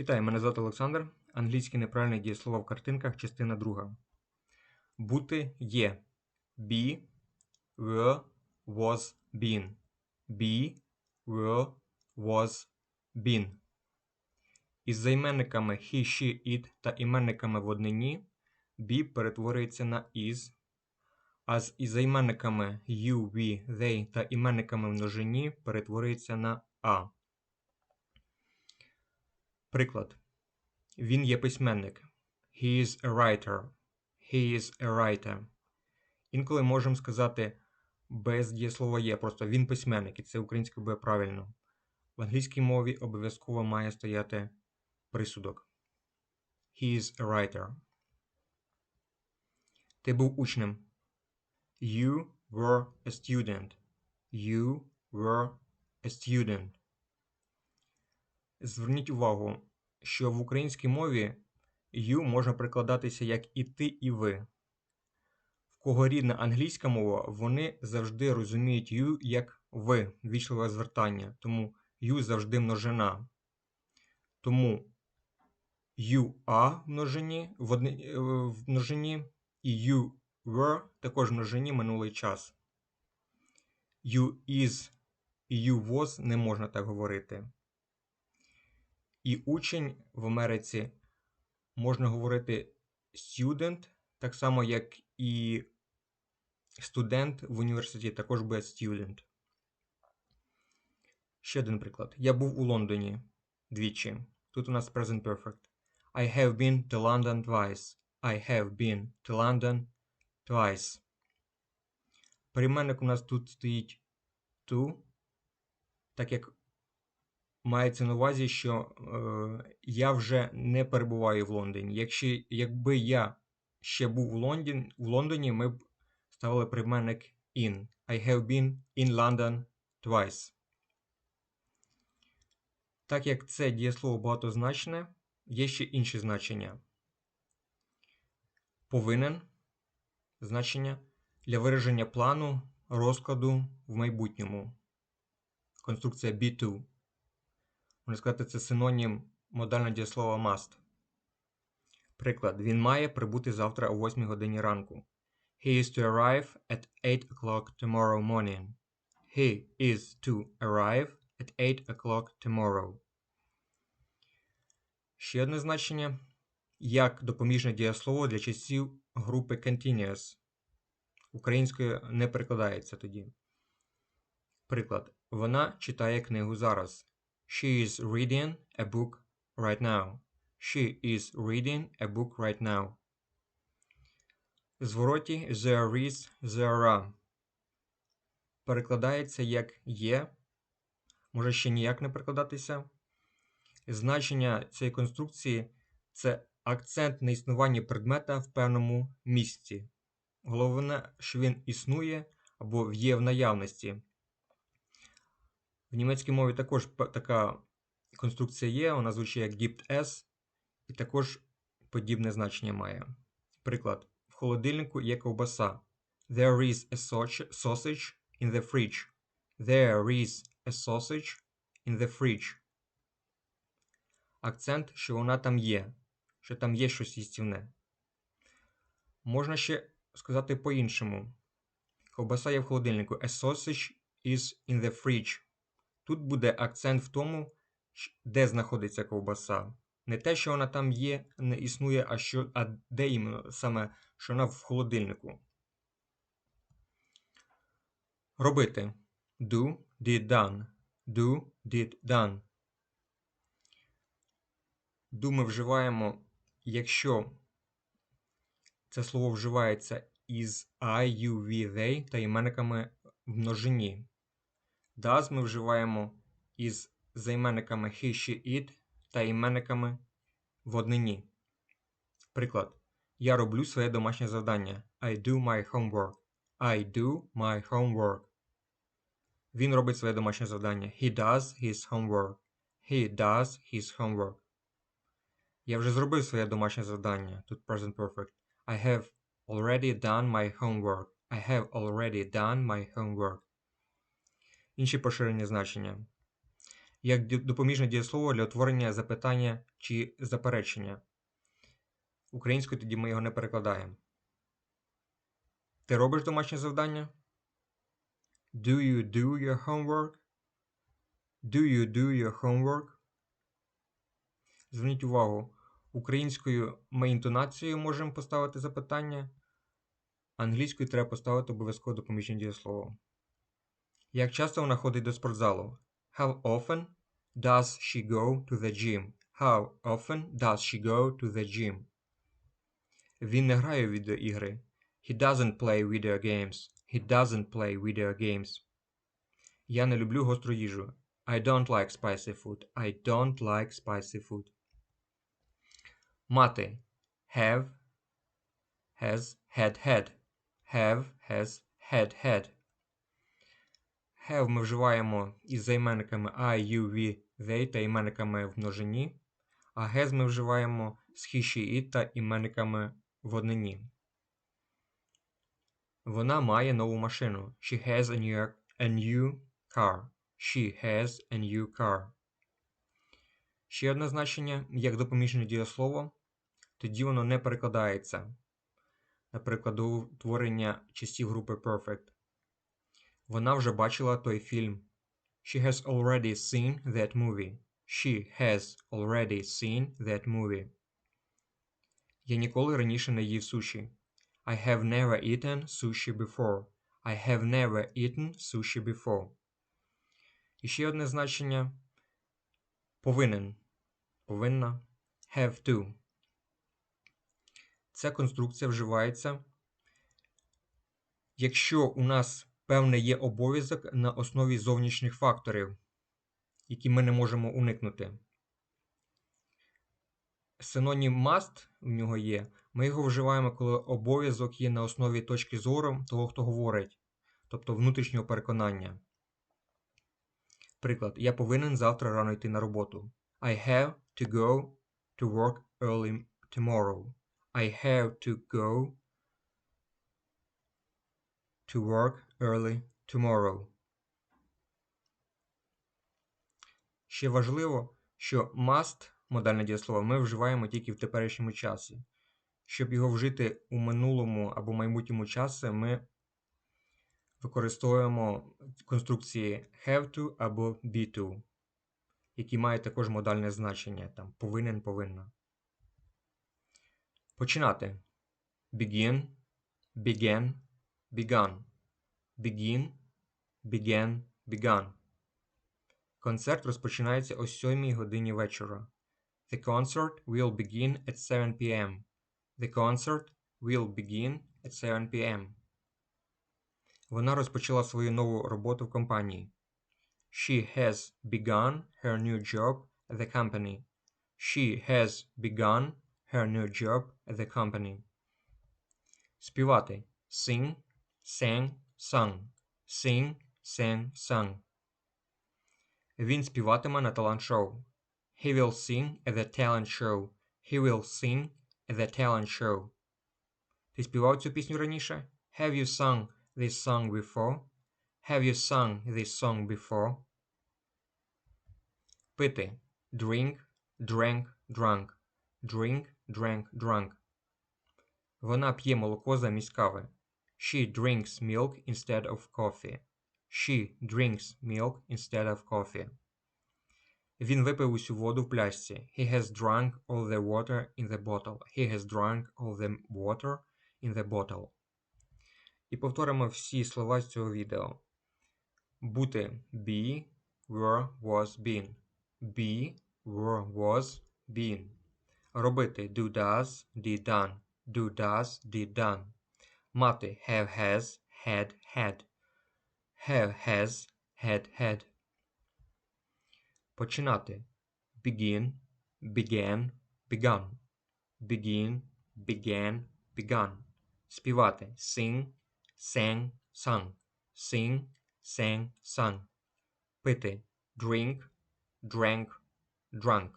Вітаю, мене звати Олександр. Англійське неправильне дієслово в картинках, частина друга. Бути є. Be, were, was, been. Be, were, was, been. Із займенниками he, she, it та іменниками в однині be перетворюється на is, а з займенниками you, we, they та іменниками в множині перетворюється на a. Приклад. Він є письменник. He is a writer. He is a writer. Інколи можемо сказати без дієслова є, просто він письменник, і це українською буде правильно. В англійській мові обов'язково має стояти присудок. He is a writer. Ти був учнем. You were a student. You were a student. Зверніть увагу, що в українській мові you можна прикладатися як і ти, і ви. В кого рідна англійська мова, вони завжди розуміють you як ви, вічливе звертання. Тому you завжди множина. Тому you are в множині, в, одни, е, в множині і you were також в множині минулий час. You is і you was не можна так говорити. І учень в Америці можна говорити student, так само, як і студент в університеті також буде student. Ще один приклад. Я був у Лондоні двічі. Тут у нас present perfect. I have been to London twice. I have been to London twice. Прийменник у нас тут стоїть to, так як мається на увазі, що е, я вже не перебуваю в Лондоні. Якщо, Якби я ще був у Лондоні, в Лондоні, ми б ставили прийменник in. I have been in London twice. Так як це дієслово багатозначне, є ще інші значення. Повинен значення для вираження плану розкладу в майбутньому. Конструкція be-to. Можна сказати, це синонім модального дієслова must. Приклад. Він має прибути завтра о 8 годині ранку. He is to arrive at 8 o'clock tomorrow morning. He is to arrive at 8 o'clock tomorrow. Ще одне значення. Як допоміжне дієслово для часів групи continuous. Українською не перекладається тоді. Приклад. Вона читає книгу зараз. She is reading a book right now. She is reading a book right now. Звороті there is, there are. Перекладається як є. Може ще ніяк не перекладатися. Значення цієї конструкції це акцент на існуванні предмета в певному місці. Головне, що він існує або є в наявності. В німецькій мові також така конструкція є, вона звучить як gibt es, і також подібне значення має. Приклад, в холодильнику є ковбаса. There is a sausage in the fridge. There is a sausage in the fridge. Акцент, що вона там є, що там є щось їстівне. Можна ще сказати по-іншому. Ковбаса є в холодильнику. A sausage is in the fridge. Тут буде акцент в тому, де знаходиться ковбаса. Не те, що вона там є, не існує, а що, а де іменно саме, що вона в холодильнику. Робити. Do, did, done. Do, did, done. Do ми вживаємо, якщо це слово вживається із I, you, we, they та іменниками в множині. Does ми вживаємо із займенниками he, she, it та іменниками в однині. Приклад. Я роблю своє домашнє завдання. I do my homework. I do my homework. Він робить своє домашнє завдання. He does his homework. He does his homework. Я вже зробив своє домашнє завдання. Тут present perfect. I have already done my homework. I have already done my homework. Інші поширені значення. як допоміжне дієслово для утворення запитання чи заперечення. Українською тоді ми його не перекладаємо. Ти робиш домашнє завдання? Do you do your homework? Do you do your homework? Зверніть увагу, українською ми інтонацією можемо поставити запитання, англійською треба поставити обов'язково допоміжне дієслово. Як часто вона ходить до спортзалу? How often does she go to the gym? How often does she go to the gym? Він не грає у відеоігри. He doesn't play video games. He doesn't play video games. Я не люблю гостру їжу. I don't like spicy food. I don't like spicy food. Мати. Have. Has. Had. Had. Have. Has. Had. Had. Have ми вживаємо із займенниками I, you, we, they та іменниками в множині, а has ми вживаємо з he, she, it та іменниками в однині. Вона має нову машину. She has a new, a new car. She has a new car. Ще одне значення, як допоміжне дієслово, тоді воно не перекладається. Наприклад, до утворення частів групи perfect. Вона вже бачила той фільм. She has already seen that movie. She has already seen that movie. Я ніколи раніше не їв суші. I have never eaten sushi before. I have never eaten sushi before. І ще одне значення повинен. Повинна. Have to. Ця конструкція вживається, якщо у нас певний є обов'язок на основі зовнішніх факторів, які ми не можемо уникнути. Синонім must в нього є. Ми його вживаємо, коли обов'язок є на основі точки зору того, хто говорить, тобто внутрішнього переконання. Приклад, я повинен завтра рано йти на роботу. I have to go to work early tomorrow. I have to go to work early tomorrow. Ще важливо, що must модальне дієслово ми вживаємо тільки в теперішньому часі. Щоб його вжити у минулому або майбутньому часі, ми використовуємо конструкції have to або be to, які мають також модальне значення, там повинен, повинна. Починати. Begin, began, begun. Begin, began, begun. Концерт розпочинається о 7 годині вечора. The concert will begin at 7 p.m. The concert will begin at 7 p.m. Вона розпочала свою нову роботу в компанії. She has begun her new job at the company. She has begun her new job at the company. Співати. Sing, sang, sung. Sing, sang, sung. Він співатиме на талант-шоу. He will sing at the talent show. He will sing at the talent show. Ти співав цю пісню раніше? Have you sung this song before? Have you sung this song before? Пити. Drink, drank, drunk. Drink, drank, drunk. Вона п'є молоко замість кави. She drinks milk instead of coffee. She drinks milk instead of coffee. Він випив усю воду в пляшці. He has drunk all the water in the bottle. He has drunk all the water in the bottle. І повторимо всі слова з цього відео. Бути be, were, was, been. Be, were, was, been. Робити do, does, did, done. Do, does, did, done. Мати have, has, had, had. Have, has, had, had. Починати. Begin, began, begun. Begin, began, begun. Співати. Sing, sang, sung. Sing, sang, sung. Пити. Drink, drank, drunk.